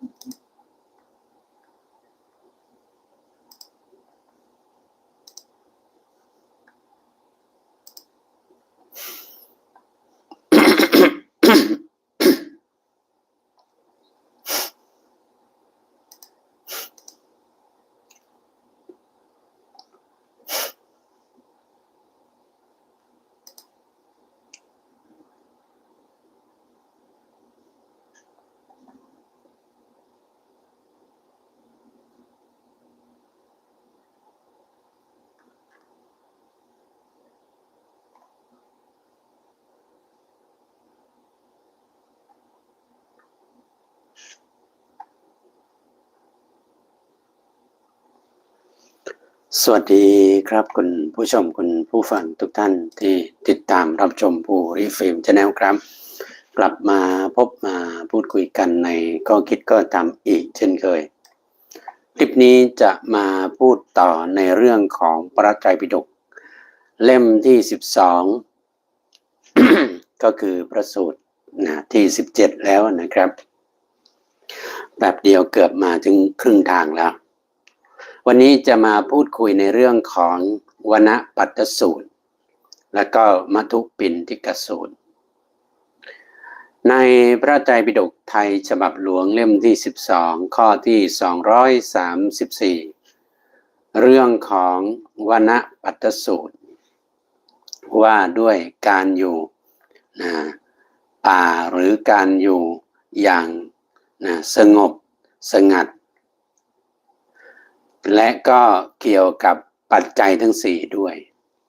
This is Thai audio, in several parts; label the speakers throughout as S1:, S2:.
S1: Thank you. สวัสดีครับคุณผู้ชมคุณผู้ฟังทุกท่านที่ติดตามรับชมผู้รีฟิล์มชาแนลครับ กลับมาพบมาพูดคุยกันในก็คิดก็ทำอีกเช่นเคย คลิปนี้จะมาพูดต่อในเรื่องของพระไตรปิฎกเล่มที่ 12 ก็คือพระสูตรนะที่ 17 แล้วนะครับ แบบเดียวเกือบมาถึงครึ่งทางแล้ว วันนี้จะมาพูดคุยในเรื่องของวนปัตตสูตร และก็มัทุปินทิกสูตร ในพระไตรปิฎกไทยฉบับหลวงเล่มที่ 12 ข้อที่ 234 เรื่องของวนปัตตสูตร ว่าด้วยการอยู่นะป่าหรือการอยู่อย่างนะสงบสงัด และก็เกี่ยวกับปัจจัยทั้งสี่ด้วย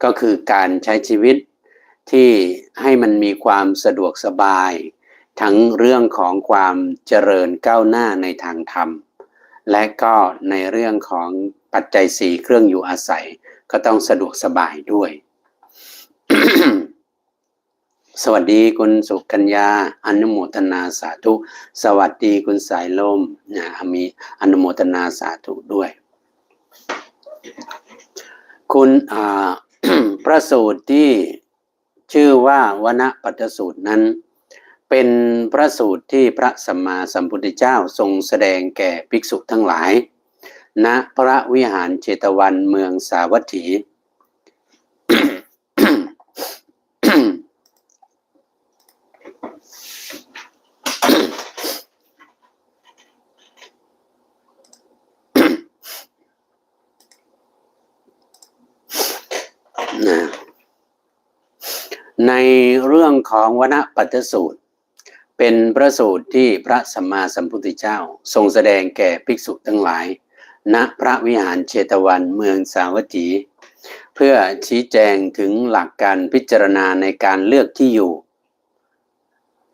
S1: ก็คือการใช้ชีวิตที่ให้มันมีความสะดวกสบาย ทั้งเรื่องของความเจริญก้าวหน้าในทางธรรม และก็ในเรื่องของปัจจัยสี่เครื่องอยู่อาศัย ก็ต้องสะดวกสบายด้วย สวัสดีคุณสุกัญญาอนุโมทนาสาธุ สวัสดีคุณสายลมนะมีอนุโมทนาสาธุด้วย คุณพระสูตรที่ชื่อว่าวณปัจสูตรนั้น เป็นพระสูตรที่พระสัมมาสัมพุทธเจ้าทรงแสดงแก่ภิกษุทั้งหลายณพระวิหารเจตวันเมืองสาวัตถี เรื่องของวนปัตสูตร เป็นพระสูตรที่พระสัมมาสัมพุทธเจ้า ทรงแสดงแก่ภิกษุทั้งหลาย ณพระวิหารเชตวันเมืองสาวัตถี เพื่อชี้แจงถึงหลักการพิจารณาในการเลือกที่อยู่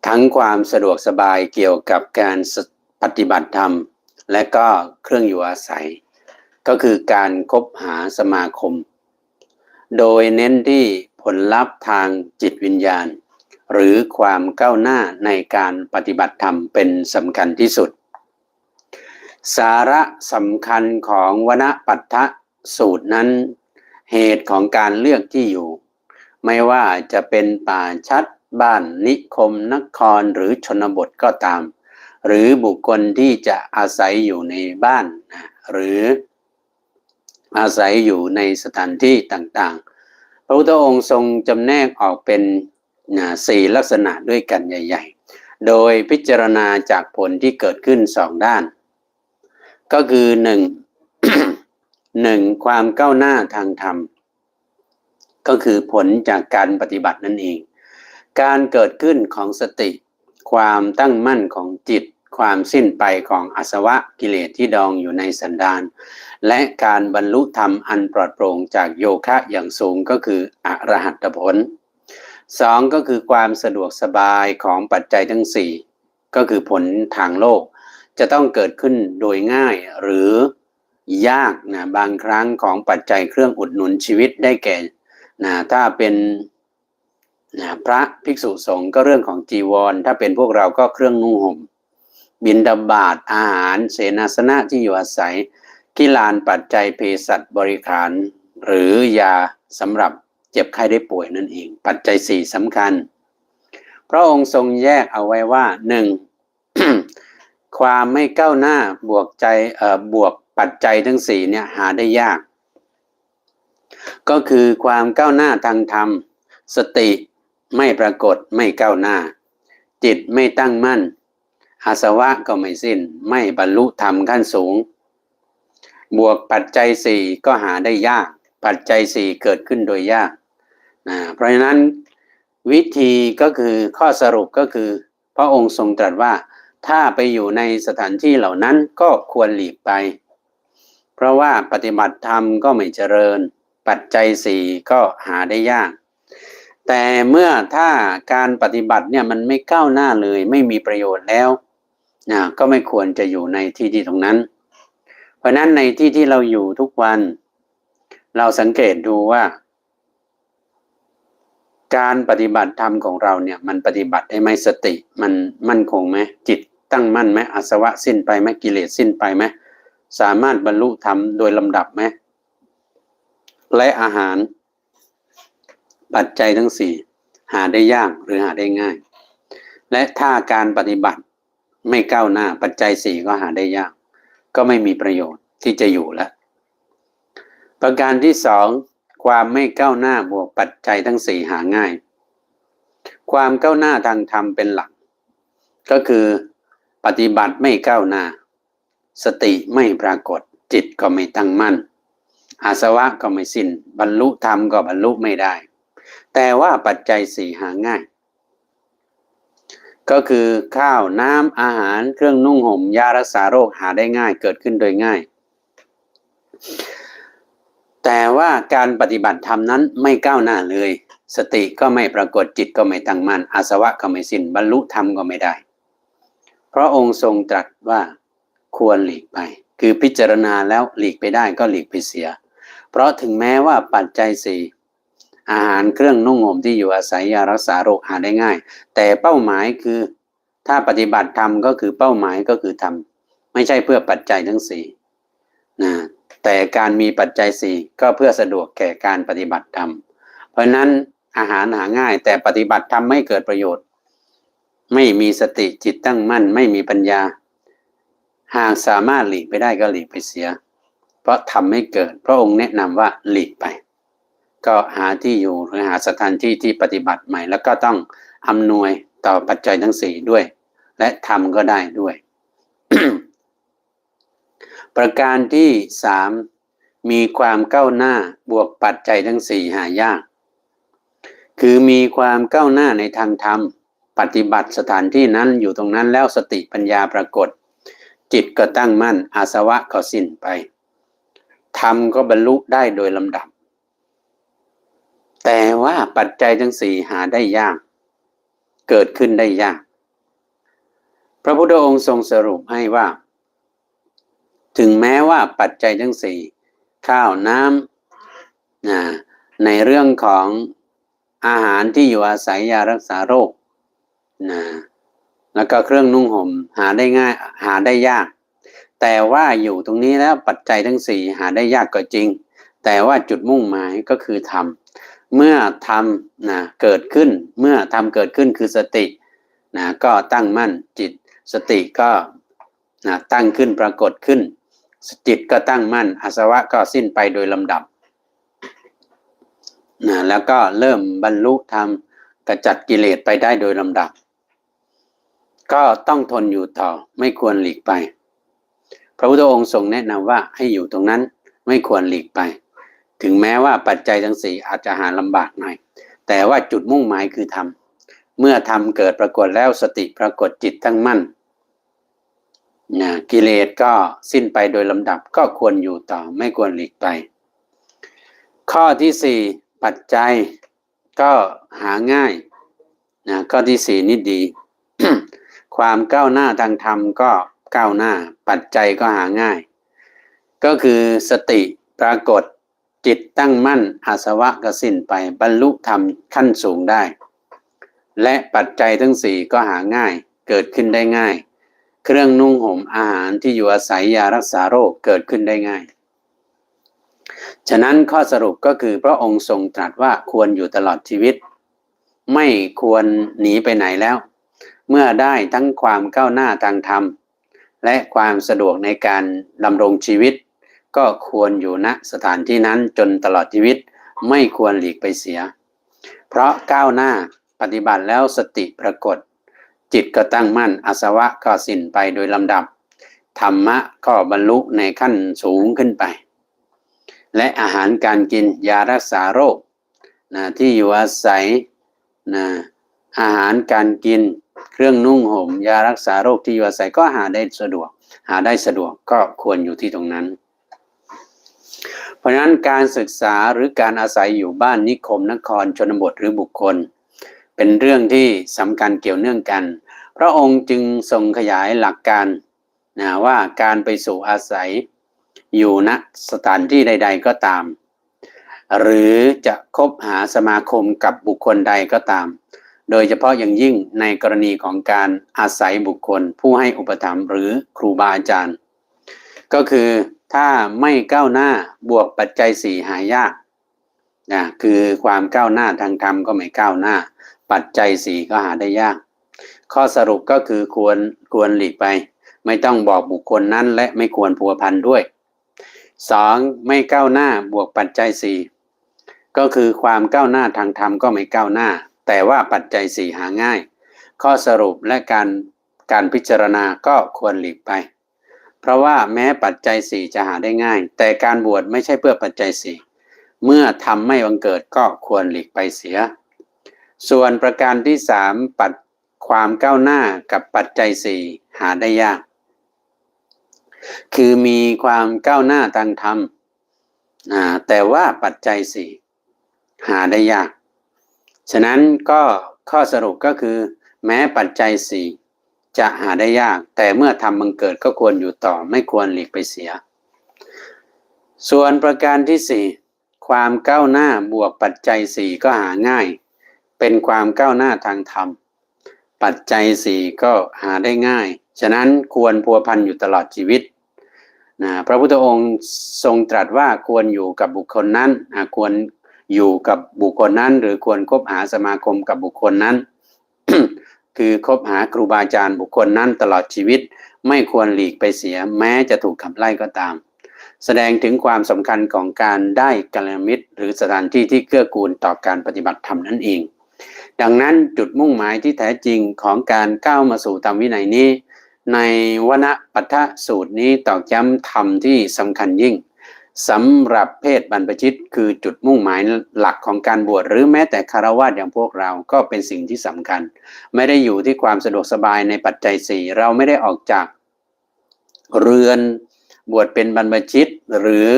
S1: ทั้งความสะดวกสบายเกี่ยวกับการปฏิบัติธรรม และก็เครื่องอยู่อาศัย ก็คือการคบหาสมาคม โดยเน้นที่ ลลัพธ์ทางจิตวิญญาณ หรือความก้าวหน้าในการปฏิบัติธรรมเป็นสำคัญที่สุด สาระสำคัญของวนปัตถสูตรนั้น เหตุของการเลือกที่อยู่ ไม่ว่าจะเป็นป่าชัดบ้านนิคมนครหรือชนบทก็ตาม หรือบุคคลที่จะอาศัยอยู่ในบ้าน หรืออาศัยอยู่ในสถานที่ต่างๆ พระพุทธองค์ทรงจำแนกออกเป็นสี่ลักษณะด้วยกันใหญ่ ๆ โดยพิจารณาจากผลที่เกิดขึ้นสองด้าน ก็คือหนึ่งหนึ่งความก้าวหน้าทางธรรม ก็คือผลจากการปฏิบัตินั่นเอง การเกิดขึ้นของสติ ความตั้งมั่นของจิต ความสิ้นไปของอาสวะกิเลสที่ดองอยู่ในสันดาน และการบรรลุธรรมอันปลอดโปร่งจากโยคะอย่างสูงก็คืออรหัตผลสองก็คือความสะดวกสบายของปัจจัยทั้งสี่ก็คือผลทางโลก จะต้องเกิดขึ้นโดยง่ายหรือยากนะบางครั้งของปัจจัยเครื่องอุดหนุนชีวิตได้แก่นะถ้าเป็นนะพระภิกษุสงฆ์ก็เรื่องของจีวร ถ้าเป็นพวกเราก็เครื่องนุ่งห่มบินดาบาตอาหาร เสนาสนะที่อยู่อาศัย กิลานปัจจัยเภสัชบริขาร หรือยาสำหรับเจ็บไข้ได้ป่วยนั่นเอง ปัจจัยสี่สำคัญ พระองค์ทรงแยกเอาไว้ว่าหนึ่งความไม่ก้าวหน้าบวกใจเอ่อบวกปัจจัยทั้งสี่เนี่ยหาได้ยาก ก็คือความก้าวหน้าทางธรรม สติไม่ปรากฏไม่ก้าวหน้า จิตไม่ตั้งมั่นอาสวะก็ไม่สิ้น ไม่บรรลุธรรมขั้นสูง บวกปัจจัยสี่ก็หาได้ยาก ปัจจัยสี่เกิดขึ้นโดยยากนะเพราะฉะนั้นวิธีก็คือข้อสรุปก็คือ พระองค์ทรงตรัสว่าถ้าไปอยู่ในสถานที่เหล่านั้นก็ควรหลีกไป เพราะว่าปฏิบัติธรรมก็ไม่เจริญ ปัจจัยสี่ก็หาได้ยาก แต่เมื่อถ้าการปฏิบัติเนี่ยมันไม่ก้าวหน้าเลยไม่มีประโยชน์แล้วนะก็ไม่ควรจะอยู่ในที่ที่ตรงนั้น ราะนั้นในที่ที่เราอยู่ทุกวัน เราสังเกตดูว่า การปฏิบัติธรรมของเราเนี่ยมันปฏิบัติได้ไหมสติ มันมั่นคงไหมจิตตั้งมั่นไหมอาสวะสิ้นไปไหมกิเลสสิ้นไปไหมสามารถบรรลุธรรมโดยลำดับไหมและอาหาร ปัจจัยทั้งสี่หาได้ยากหรือหาได้ง่าย และถ้าการปฏิบัติไม่ก้าวหน้าปัจจัยสี่ก็หาได้ยาก ก็ไม่มีประโยชน์ที่จะอยู่แล้ว ประการที่สองความไม่ก้าวหน้าบวกปัจจัยทั้งสี่หาง่าย ความก้าวหน้าทางธรรมเป็นหลัก ก็คือปฏิบัติไม่ก้าวหน้า สติไม่ปรากฏจิตก็ไม่ตั้งมั่น อาสวะก็ไม่สิน้น บรรลุธรรมก็บรรลุไม่ได้ แต่ว่าปัจจัยสี่หาง่าย ก็คือข้าวน้ำอาหารเครื่องนุ่งห่มยารักษาโรคหาได้ง่ายเกิดขึ้นโดยง่าย แต่ว่าการปฏิบัติธรรมนั้นไม่ก้าวหน้าเลย สติก็ไม่ปรากฏจิตก็ไม่ตั้งมั่นอาสวะก็ไม่สิน้นบรรลุธรรมก็ไม่ได้ เพราะองค์ทรงตรัสว่าควรหลีกไป คือพิจารณาแล้วหลีกไปได้ก็หลีกไปเสีย เพราะถึงแม้ว่าปัจจัยสี่ อาหารเครื่องนุ่งห่มที่อยู่อาศัยยารักษาโรคหาได้ง่าย แต่เป้าหมายคือถ้าปฏิบัติธรรมก็คือเป้าหมายก็คือทำไม่ใช่เพื่อปัจจัยทั้งสี่นะแต่การมีปัจจัยสี่ก็เพื่อสะดวกแก่การปฏิบัติธรรมเพราะนั้นอาหารหาง่าย แต่ปฏิบัติธรรมไม่เกิดประโยชน์ ไม่มีสติจิตตั้งมั่น ไม่มีปัญญา หากสามารถหลีกไปได้ก็หลีกไปเสีย เพราะทำไม่เกิด พระองค์แนะนำว่าหลีกไป ก็หาที่อยู่หรือหาสถานที่ที่ปฏิบัติใหม่ แล้วก็ต้องอำนวยต่อปัจจัยทั้งสี่ด้วย และทำก็ได้ด้วย ประการที่สามมีความก้าวหน้าบวกปัจจัยทั้งสี่หายาก คือมีความก้าวหน้าในทางธรรม ปฏิบัติสถานที่นั้นอยู่ตรงนั้นแล้วสติปัญญาปรากฏ จิตก็ตั้งมั่นอาสวะก็สิ้นไปธรรมก็บรรลุได้โดยลำดับ แต่ว่าปัจจัยทั้งสี่หาได้ยาก เกิดขึ้นได้ยาก พระพุทธองค์ทรงสรุปให้ว่า ถึงแม้ว่าปัจจัยทั้งสี่ข้าวน้ำนะในเรื่องของอาหารที่อยู่อาศัยยารักษาโรคนะแล้วก็เครื่องนุ่งห่มหาได้ง่ายหาได้ยาก แต่ว่าอยู่ตรงนี้แล้วปัจจัยทั้งสี่หาได้ยากก็จริง แต่ว่าจุดมุ่งหมายก็คือทำ เมื่อทำนะเกิดขึ้นเมื่อทำเกิดขึ้นคือสตินะก็ตั้งมั่นจิตสติก็นะตั้งขึ้นปรากฏขึ้น จิตก็ตั้งมั่นอาสวะก็สิ้นไปโดยลำดับนะแล้วก็เริ่มบรรลุธรรมกระจัดกิเลสไปได้โดยลำดับ ก็ต้องทนอยู่ต่อไม่ควรหลีกไป พระพุทธองค์ทรงแนะนำว่าให้อยู่ตรงนั้นไม่ควรหลีกไป ถึงแม้ว่าปัจจัยทั้งสี่อาจจะหาลำบากหน่อย แต่ว่าจุดมุ่งหมายคือทำเมื่อทำเกิดปรากฏแล้วสติปรากฏจิตทั้งมั่นนะกิเลสก็สิ้นไปโดยลำดับก็ควรอยู่ต่อไม่ควรหลีกไป ข้อที่สี่ปัจจัยก็หาง่ายนะข้อที่สี่นี่ดี ความก้าวหน้าทางธรรมก็ก้าวหน้า ปัจจัยก็หาง่าย ก็คือสติปรากฏ จิตตั้งมั่นอาสวะก็สิ้นไปบรรลุธรรมขั้นสูงได้ และปัจจัยทั้งสี่ก็หาง่ายเกิดขึ้นได้ง่าย เครื่องนุ่งห่มอาหารที่อยู่อาศัยยารักษาโรคเกิดขึ้นได้ง่าย ฉะนั้นข้อสรุปก็คือพระองค์ทรงตรัสว่าควรอยู่ตลอดชีวิต ไม่ควรหนีไปไหนแล้ว เมื่อได้ทั้งความก้าวหน้าทางธรรม และความสะดวกในการดำรงชีวิต ก็ควรอยู่ณสถานที่นั้นจนตลอดชีวิตไม่ควรหลีกไปเสีย เพราะก้าวหน้าปฏิบัติแล้วสติปรากฏ จิตก็ตั้งมั่นอาสวะก็สิ้นไปโดยลำดับ ธรรมะก็บรรลุในขั้นสูงขึ้นไป และอาหารการกินยารักษาโรคนะที่อยู่อาศัยนะอาหารการกินเครื่องนุ่งห่มยารักษาโรคที่อยู่อาศัยก็หาได้สะดวก หาได้สะดวกก็ควรอยู่ที่ตรงนั้น เพราะฉะนั้นการศึกษาหรือการอาศัยอยู่บ้านนิคมนครชนบทหรือบุคคล เป็นเรื่องที่สำคัญเกี่ยวเนื่องกัน พระองค์จึงทรงขยายหลักการนะว่าการไปสู่อาศัยอยู่ณสถานที่ใด ๆ ก็ตาม หรือจะคบหาสมาคมกับบุคคลใดก็ตาม โดยเฉพาะอย่างยิ่งในกรณีของการอาศัยบุคคล ผู้ให้อุปถัมภ์หรือครูบาอาจารย์ ก็คือ ถ้าไม่ก้าวหน้าบวกปัจจัยสี่หายากนะคือความก้าวหน้าทางธรรมก็ไม่ก้าวหน้า ปัจจัยสี่ก็หาได้ยาก ข้อสรุปก็คือควรควรหลีกไป ไม่ต้องบอกบุคคลนั้นและไม่ควรพัวพันด้วยสองไม่ก้าวหน้าบวกปัจจัยสี่ก็คือความก้าวหน้าทางธรรมก็ไม่ก้าวหน้า แต่ว่าปัจจัยสี่หาง่าย ข้อสรุปและการการพิจารณาก็ควรหลีกไป ราะว่าแม้ปัจจัยสี่จะหาได้ง่าย แต่การบวชไม่ใช่เพื่อปัจจัยสี่เมื่อทำไม่บังเกิดก็ควรหลีกไปเสีย ส่วนประการที่สามปัดความก้าวหน้ากับปัจจัยสี่หาได้ยาก คือมีความก้าวหน้าทางธรรมแต่ว่าปัจจัยสี่หาได้ยาก ฉะนั้นก็ข้อสรุปก็คือ แม้ปัจจัยสี่ จะหาได้ยาก แต่เมื่อทำบังเกิดก็ควรอยู่ต่อไม่ควรหลีกไปเสีย ส่วนประการที่สี่ความก้าวหน้าบวกปัจจัยสี่ก็หาง่าย เป็นความก้าวหน้าทางธรรม ปัจจัยสี่ก็หาได้ง่าย ฉะนั้นควรพัวพันอยู่ตลอดชีวิตนะพระพุทธองค์ทรงตรัสว่าควรอยู่กับบุคคลนั้นควรอยู่กับบุคคลนั้น หรือควรคบหาสมาคมกับบุคคลนั้น คือคบหาครูบาอาจารย์บุคคลนั้นตลอดชีวิต ไม่ควรหลีกไปเสียแม้จะถูกขับไล่ก็ตาม แสดงถึงความสำคัญของการได้กัลยาณมิตร หรือสถานที่ที่เกื้อกูลต่อการปฏิบัติธรรมนั่นเอง ดังนั้นจุดมุ่งหมายที่แท้จริงของการก้าวมาสู่ธรรมวินัยนี้ ในวณปัทสูตรนี้ตอกย้ำธรรมที่สำคัญยิ่ง สำหรับเพศบรรพชิตคือจุดมุ่งหมายหลักของการบวชหรือแม้แต่คารวะอย่างพวกเราก็เป็นสิ่งที่สำคัญ ไม่ได้อยู่ที่ความสะดวกสบายในปัจจัยสี่เราไม่ได้ออกจากเรือนบวชเป็นบรรพชิตหรือ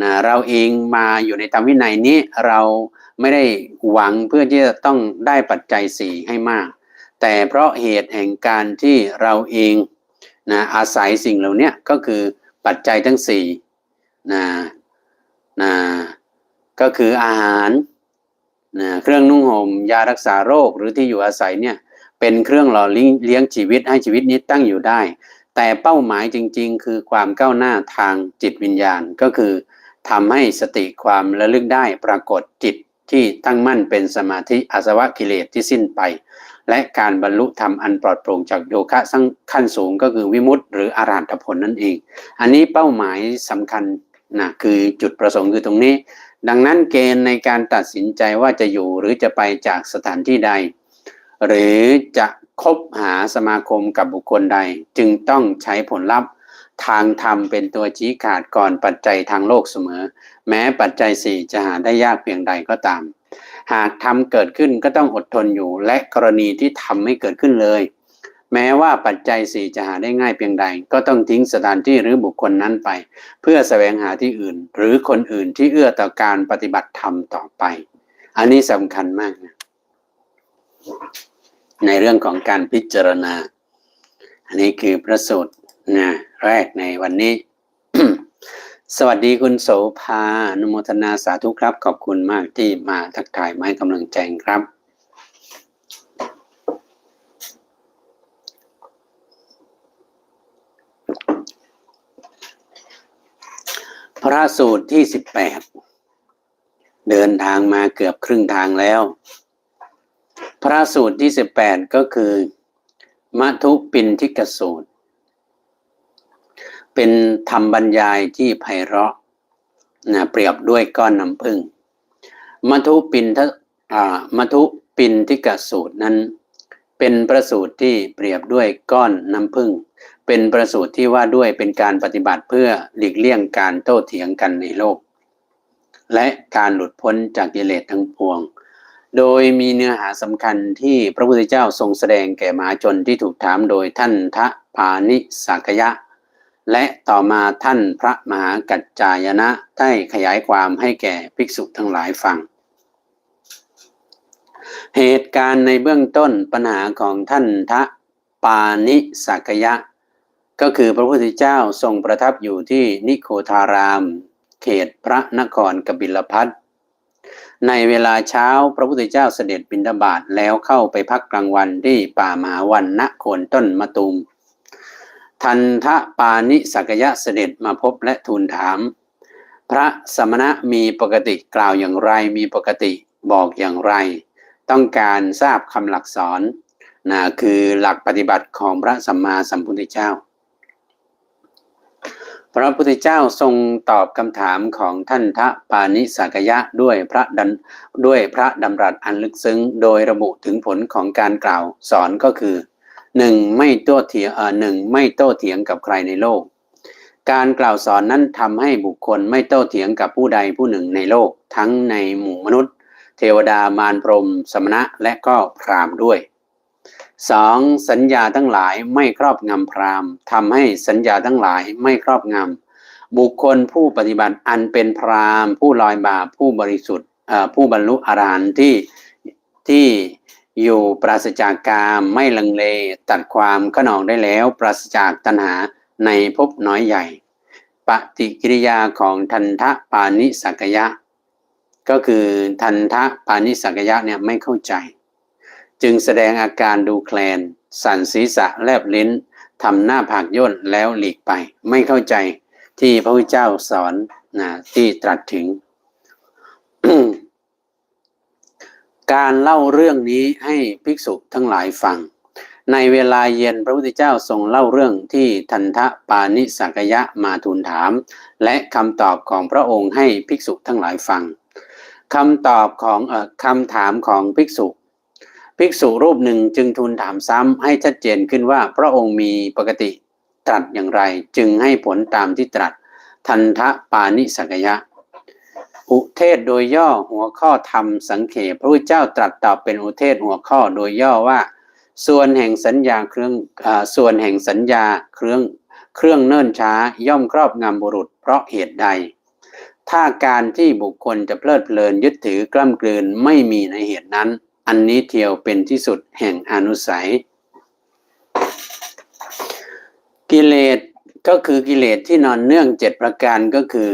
S1: นะเราเองมาอยู่ในธรรมวินัยนี้เราไม่ได้หวังเพื่อที่จะต้องได้ปัจจัยสี่ให้มาก แต่เพราะเหตุแห่งการที่เราเองนะอาศัยสิ่งเหล่านี้ก็คือปัจจัยทั้งสี่ นะนะก็คืออาหารนะเครื่องนุ่งห่มยารักษาโรคหรือที่อยู่อาศัยเนี่ยเป็นเครื่องหล่อเลี้ยงชีวิตให้ชีวิตนี้ตั้งอยู่ได้ แต่เป้าหมายจริง ๆ คือความก้าวหน้าทางจิตวิญญาณก็คือทำให้สติความระลึกได้ปรากฏจิตที่ตั้งมั่นเป็นสมาธิอาสวะกิเลสที่สิ้นไป และการบรรลุธรรมอันปลอดโปร่งจากโยคะขั้นสูงก็คือวิมุตติหรืออารันตผลนั่นเอง อันนี้เป้าหมายสำคัญ นะคือจุดประสงค์คือตรงนี้ ดังนั้นเกณฑ์ในการตัดสินใจว่าจะอยู่หรือจะไปจากสถานที่ใด หรือจะคบหาสมาคมกับบุคคลใด จึงต้องใช้ผลลัพธ์ทางธรรมเป็นตัวชี้ขาดก่อนปัจจัยทางโลกเสมอ แม้ปัจจัยสี่จะหาได้ยากเพียงใดก็ตาม หากทำเกิดขึ้นก็ต้องอดทนอยู่ และกรณีที่ทำไม่เกิดขึ้นเลย แม้ว่าปัจจัยสี่จะหาได้ง่ายเพียงใด ก็ต้องทิ้งสถานที่หรือบุคคลนั้นไป เพื่อแสวงหาที่อื่น หรือคนอื่นที่เอื้อต่อการปฏิบัติธรรมต่อไป อันนี้สำคัญมากนะในเรื่องของการพิจารณา อันนี้คือพระสูตรนะแรกในวันนี้ สวัสดีคุณโสภานุโมทนาสาธุครับ ขอบคุณมากที่มาทักทายมาให้กำลังใจครับ พระสูตรที่สิบแปดเดินทางมาเกือบครึ่งทางแล้ว พระสูตรที่สิบแปดก็คือมัทุปินทิกสูตร เป็นธรรมบรรยายที่ไพเราะนะเปรียบด้วยก้อนน้ำผึ้งมัทุปินทมัทุปินทิกสูตรนั้น เป็นประสูตรที่เปรียบด้วยก้อนน้ำผึ้ง เป็นประสูตรที่ว่าด้วยเป็นการปฏิบัติเพื่อหลีกเลี่ยงการโต้เถียงกันในโลก และการหลุดพ้นจากกิเลสทั้งปวง โดยมีเนื้อหาสำคัญที่พระพุทธเจ้าทรงแสดงแก่มหาชนที่ถูกถามโดยท่านทะพานิสักยะ และต่อมาท่านพระมหากัจจายนะได้ขยายความให้แก่ภิกษุทั้งหลายฟังเหตุการณ์ในเบื้องต้นปัญหาของท่านทะปานิสักยะ ก็คือพระพุทธเจ้าทรงประทับอยู่ที่นิโคทาราม เขตพระนครกบิลพัทในเวลาเช้าพระพุทธเจ้าเสด็จบิณฑบาตแล้วเข้าไปพักกลางวันที่ป่ามหาวันณโคนต้นมะตูม ทันทะปานิสักยะเสด็จมาพบและทูลถาม พระสมณะมีปกติกล่าวอย่างไรมีปกติบอกอย่างไร ต้องการทราบคำหลักสอนนะคือหลักปฏิบัติของพระสัมมาสัมพุทธเจ้า พระพุทธเจ้าทรงตอบคำถามของท่านทะปานิสักยะด้วยพระดันด้วยพระดำรัสอันลึกซึ้ง โดยระบุถึงผลของการกล่าวสอนก็คือหนึ่งไม่โต้เถียงเอ่อหนึ่งไม่โต้เถียงกับใครในโลก การกล่าวสอนนั้นทำให้บุคคลไม่โต้เถียงกับผู้ใดผู้หนึ่งในโลก ทั้งในหมู่มนุษย์ เทวดามารพรมสมณะและก็พรามด้วย สองสัญญาทั้งหลายไม่ครอบงำพรามทำให้สัญญาทั้งหลายไม่ครอบงำบุคคลผู้ปฏิบัติอันเป็นพรามผู้ลอยบาปผู้บริสุทธิ์ผู้บรรลุอรหันต์ที่ที่อยู่ปราศจากกามไม่ลังเลตัดความขนองได้แล้วปราศจากตัณหาในภพน้อยใหญ่ ปฏิกิริยาของทันทะปานิสักยะ ก็คือทันทะปานิสักยะเนี่ยไม่เข้าใจ จึงแสดงอาการดูแคลน สั่นศีรษะแลบลิ้นทำหน้าผากย่นแล้วหลีกไป ไม่เข้าใจที่พระพุทธเจ้าสอนนะที่ตรัสถึง การเล่าเรื่องนี้ให้ภิกษุทั้งหลายฟัง ในเวลาเย็นพระพุทธเจ้าทรงเล่าเรื่องที่ทันทะปานิสักยะมาทูลถาม และคำตอบของพระองค์ให้ภิกษุทั้งหลายฟังคำตอบของอคำถามของภิกษุ ภิกษุรูปหนึ่งจึงทูลถามซ้ำให้ชัดเจนขึ้นว่าพระองค์มีปกติตรัสอย่างไร จึงให้ผลตามที่ตรัส ทันทะปานิสักยะ อุเทศโดยย่อหัวข้อธรรมสังเขปพระพุทธเจ้าตรัสตอบเป็นอุเทศหัวข้อโดยย่อว่า ส่วนแห่งสัญญาเครื่องอส่วนแห่งสัญญาเครื่องเครื่องเนิ่นช้าย่อมครอบงำบุรุษ เพราะเหตุใด ถ้าการที่บุคคลจะเพลิดเพลินยึดถือกล้ำกลืนไม่มีในเหตุนั้น อันนี้เทียวเป็นที่สุดแห่งอนุสัย กิเลสก็คือกิเลสที่นอนเนื่องเจ็ดประการก็คือ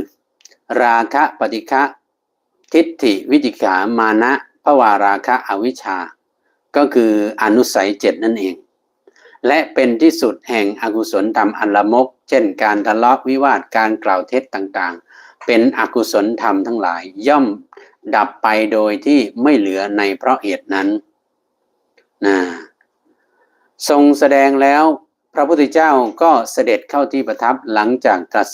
S1: ราคะปฏิฆะทิฏฐิวิจิขามานะภวาราคะอวิชชา ก็คืออนุสัยเจ็ดนั่นเอง และเป็นที่สุดแห่งอกุศลธรรมอันละมก เช่นการทะเลาะวิวาทการกล่าวเท็จต่างๆ เป็นอกุศลธรรมทั้งหลายย่อม ดับไปโดยที่ไม่เหลือในเพราะเหตุนั้นนะทรงแสดงแล้วพระพุทธเจ้าก็เสด็จเข้าที่ประทับหลังจากตรัส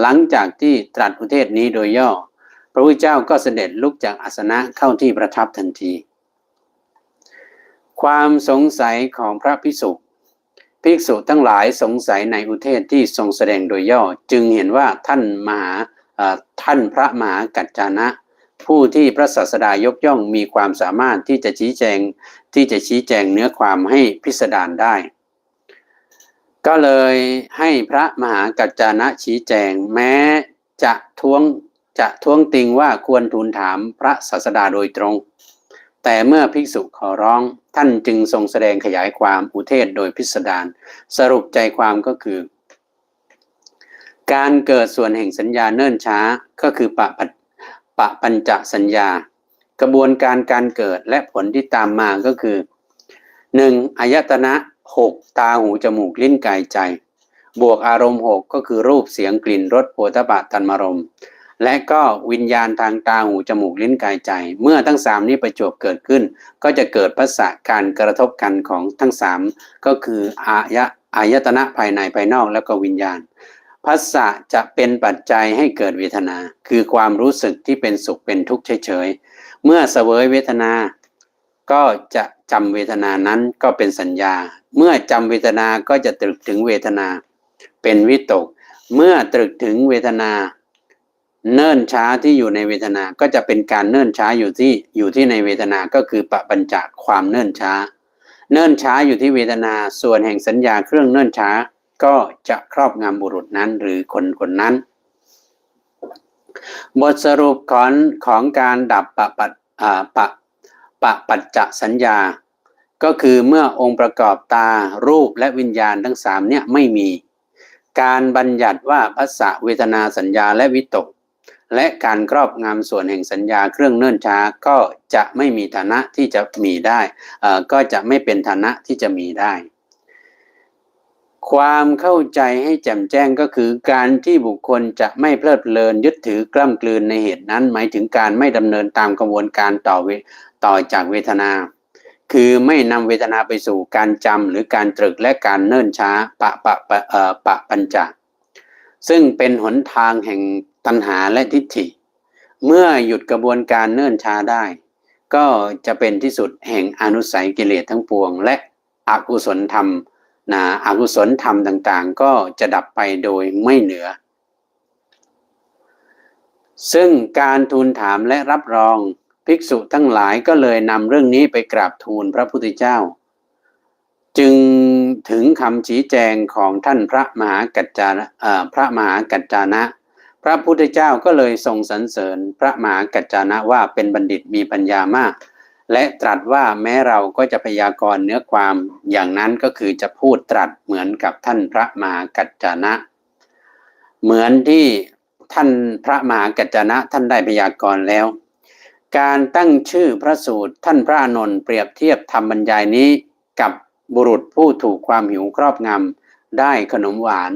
S1: หลังจากที่ตรัสอุเทศนี้โดยย่อ พระพุทธเจ้าก็เสด็จลุกจากอาสนะเข้าที่ประทับทันที ความสงสัยของพระภิกษุภิกษุทั้งหลายสงสัยในอุเทศที่ทรงแสดงโดยย่อ จึงเห็นว่าท่านมหาท่านพระมหากัจจานะ ผู้ที่พระศาสดายกย่องมีความสามารถที่จะชี้แจงที่จะชี้แจงเนื้อความให้พิสดารได้ ก็เลยให้พระมหากัจจานะชี้แจงแม้จะท้วงจะท้วงติงว่าควรทูลถามพระศาสดาโดยตรง แต่เมื่อภิกษุขอร้องท่านจึงทรงแสดงขยายความอุเทศโดยพิสดารสรุปใจความก็คือ การเกิดส่วนแห่งสัญญาเนิ่นช้าก็คือปะปัจ ปะปัญจสัญญา กระบวนการการเกิดและผลที่ตามมาก็คือหนึ่งอายตนะหกตาหูจมูกลิ้นกายใจ บวกอารมณ์หกก็คือรูปเสียงกลิ่นรสโผฏฐะธรรมารมและก็วิญญาณทางตาหูจมูกลิ้นกายใจ เมื่อทั้งสามนี้ประจวบเกิดขึ้น ก็จะเกิดภาษาการกระทบกันของทั้งสามก็คืออายะอายตนะภายในภายนอกแล้วก็วิญญาณ ภาษาจะเป็นปัจจัยให้เกิดเวทนา คือความรู้สึกที่เป็นสุขเป็นทุกข์เฉยๆ เมื่อเสวยเวทนา ก็จะจำเวทนานั้นก็เป็นสัญญา เมื่อจำเวทนาก็จะตรึกถึงเวทนา เป็นวิตก เมื่อตรึกถึงเวทนา เนิ่นช้าที่อยู่ในเวทนา ก็จะเป็นการเนิ่นช้าอยู่ที่อยู่ที่ในเวทนา ก็คือปะปัญจความเนิ่นช้า เนิ่นช้าอยู่ที่เวทนา ส่วนแห่งสัญญาเครื่องเนิ่นช้า ก็จะครอบงำบุรุษนั้นหรือคนคนนั้น บทสรุปของของการดับปะปัดอ่าปะปะปัจจสัญญา ก็คือเมื่อองค์ประกอบตารูปและวิญญาณทั้งสามเนี่ยไม่มี การบัญญัติว่าภาษาเวทนาสัญญาและวิตก และการครอบงำส่วนแห่งสัญญาเครื่องเนิ่นช้าก็จะไม่มีฐานะที่จะมีได้ก็จะไม่เป็นฐานะที่จะมีได้ ความเข้าใจให้แจ่มแจ้งก็คือการที่บุคคลจะไม่เพลิดเพลินยึดถือกล้ำกลืนในเหตุนั้น หมายถึงการไม่ดำเนินตามกระบวนการต่อเวต่อจากเวทนา คือไม่นำเวทนาไปสู่การจำหรือการตรึกและการเนิ่นช้าปะปะปะเอ่อปะปัญจซึ่งเป็นหนทางแห่งตัณหาและทิฏฐิ เมื่อหยุดกระบวนการเนิ่นช้าได้ ก็จะเป็นที่สุดแห่งอนุสัยกิเลสทั้งปวง และอกุศลธรรม นะอกุศลธรรมต่างๆ ก็จะดับไปโดยไม่เหลือ ซึ่งการทูลถามและรับรองภิกษุทั้งหลายก็เลยนำเรื่องนี้ไปกราบทูลพระพุทธเจ้า จึงถึงคำชี้แจงของท่านพระมหากัจจานะพระมหากัจจานะ พระพุทธเจ้าก็เลยทรงสรรเสริญพระมหากัจจานะว่าเป็นบัณฑิตมีปัญญามาก และตรัสว่าแม้เราก็จะพยากรณ์เนื้อความอย่างนั้นก็คือจะพูดตรัสเหมือนกับท่านพระมหากัจจานะ เหมือนที่ท่านพระมหากัจจานะท่านได้พยากรณ์แล้ว การตั้งชื่อพระสูตรท่านพระอนนท์เปรียบเทียบทำบรรยายนี้กับบุรุษผู้ถูกความหิวครอบงำได้ขนมหวาน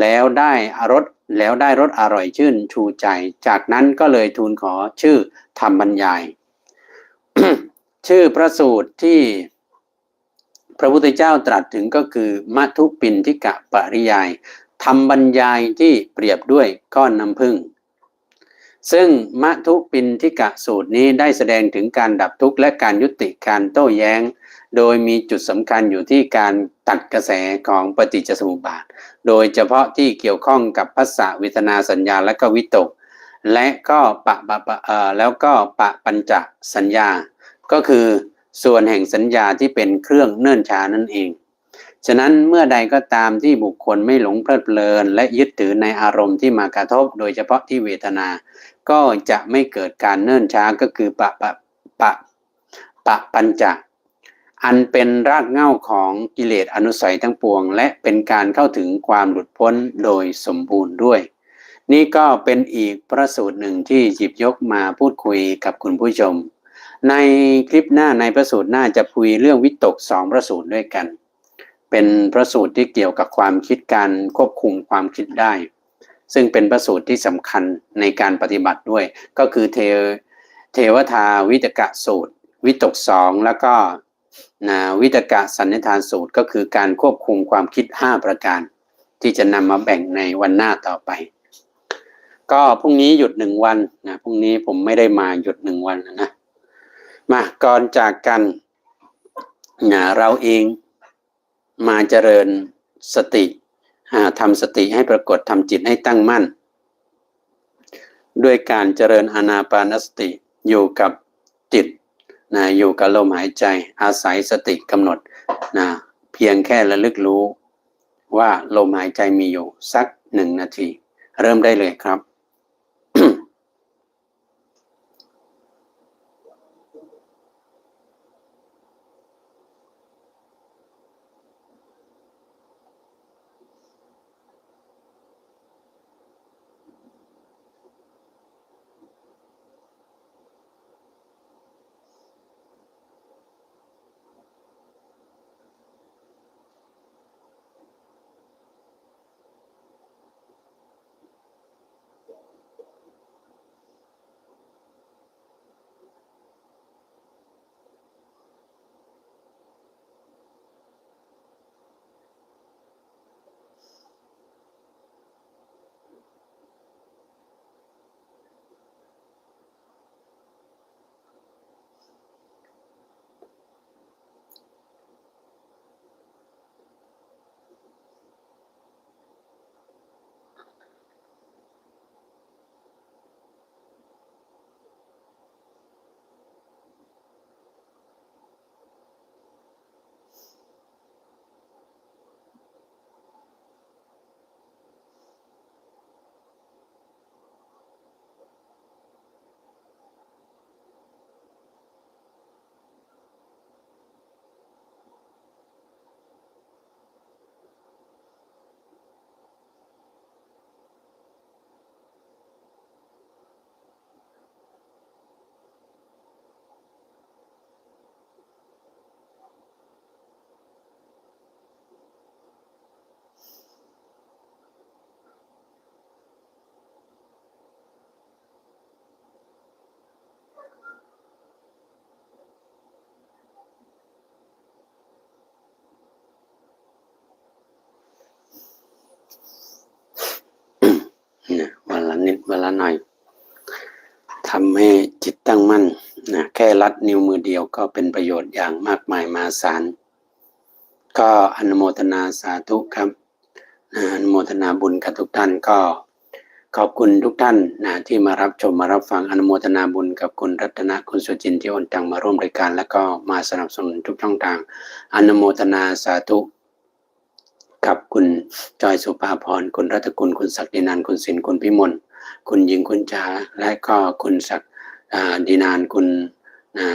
S1: แล้วได้อรสแล้วได้รสอร่อยชื่นชูใจ จากนั้นก็เลยทูลขอชื่อทำบรรยาย ชื่อพระสูตรที่พระพุทธเจ้าตรัสถึงก็คือมัทุปินทิกะปริยายทำบรรยายที่เปรียบด้วยก้อนน้ำผึ้งซึ่งมัทุปินทิกะสูตรนี้ได้แสดงถึงการดับทุกข์และการยุติการโต้แย้ง โดยมีจุดสำคัญอยู่ที่การตัดกระแสของปฏิจจสมุปบาท โดยเฉพาะที่เกี่ยวข้องกับภาษาเวทนาสัญญาและก็วิตก และก็ปะปะปะเอ่อแล้วก็ปะปัญจสัญญา ก็คือส่วนแห่งสัญญาที่เป็นเครื่องเนื่นช้านั่นเอง ฉะนั้นเมื่อใดก็ตามที่บุคคลไม่หลงเพลิดเพลิน และยึดถือในอารมณ์ที่มากระทบ โดยเฉพาะที่เวทนา ก็จะไม่เกิดการเนิ่นช้าก็คือปะปะปะปะปัญจอันเป็นรากเหง้าของกิเลสอนุสัยทั้งปวง และเป็นการเข้าถึงความหลุดพ้นโดยสมบูรณ์ด้วย นี่ก็เป็นอีกพระสูตรหนึ่งที่หยิบยกมาพูดคุยกับคุณผู้ชม ในคลิปหน้าในพระสูตรหน้าจะคุยเรื่องวิตกสองพระสูตรด้วยกัน เป็นพระสูตรที่เกี่ยวกับความคิดการควบคุมความคิดได้ ซึ่งเป็นพระสูตรที่สำคัญในการปฏิบัติด้วย ก็คือเทเทวทาวิตกะสูตร วิตกสองแล้วก็นะวิตกะสันนิทานสูตรก็คือการควบคุมความคิด 5 ประการ ที่จะนำมาแบ่งในวันหน้าต่อไป ก็พรุ่งนี้หยุดหนึ่งวันนะพรุ่งนี้ผมไม่ได้มาหยุดหนึ่งวันนะมาก่อนจากกันนะเราเองมาเจริญสติทำสติให้ปรากฏทำจิตให้ตั้งมั่น ด้วยการเจริญอานาปานสติอยู่กับจิตนะอยู่กับลมหายใจ อาศัยสติกำหนดนะเพียงแค่ระลึกรู้ว่าลมหายใจมีอยู่สักหนึ่งนาที เริ่มได้เลยครับ นะวันละนิดวันละหน่อยทำให้จิตตั้งมั่นนะแค่ลัดนิ้วมือเดียวก็เป็นประโยชน์อย่างมากมายมหาศาลก็อนุโมทนาสาธุครับนะอนุโมทนาบุญกับทุกท่านก็ขอบคุณทุกท่านนะที่มารับชมมารับฟังอนุโมทนาบุญกับคุณรัตนะคุณสุจินที่อนตังมาร่วมรายการ แล้วก็มาสนับสนุนทุกช่องทางอนุโมทนาสาธุ กับคุณจอยสุภาพรคุณรัตกุลคุณศักดินันคุณสินคุณพิมลคุณยิงคุณจ๋าและก็คุณศักดิ์อ่าดินานคุณ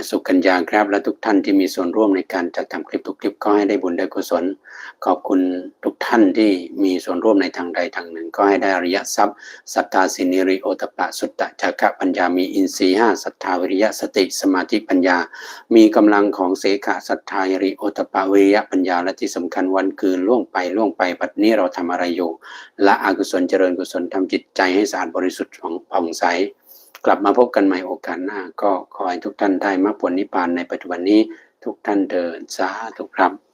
S1: สุกัญญาครับ และทุกท่านที่มีส่วนร่วมในการจัดทำคลิปทุกคลิปก็ให้ได้บุญได้กุศล ขอบคุณทุกท่านที่มีส่วนร่วมในทางใดทางหนึ่ง ก็ให้ได้อริยทรัพย์สัทธาสินิริโอตปะสุตตะจักะปัญญามีอินทรีห้าศรัทธาวิริยะสติสมาธิปัญญา มีกำลังของเสขะศรัทธาริโอตปะวิริยะปัญญาและที่สำคัญวันคืนล่วงไปล่วงไปปัจนี้เราทำอะไรอยู่ละอกุศลเจริญกุศลทำจิตใจให้สะอาดบริสุทธิ์ของผ่องใส กลับมาพบกันใหม่โอกาสหน้า ก็ขอให้ทุกท่านได้มรรคผลนิพพานในปัจจุบันนี้ทุกท่านเดินสาธุครับ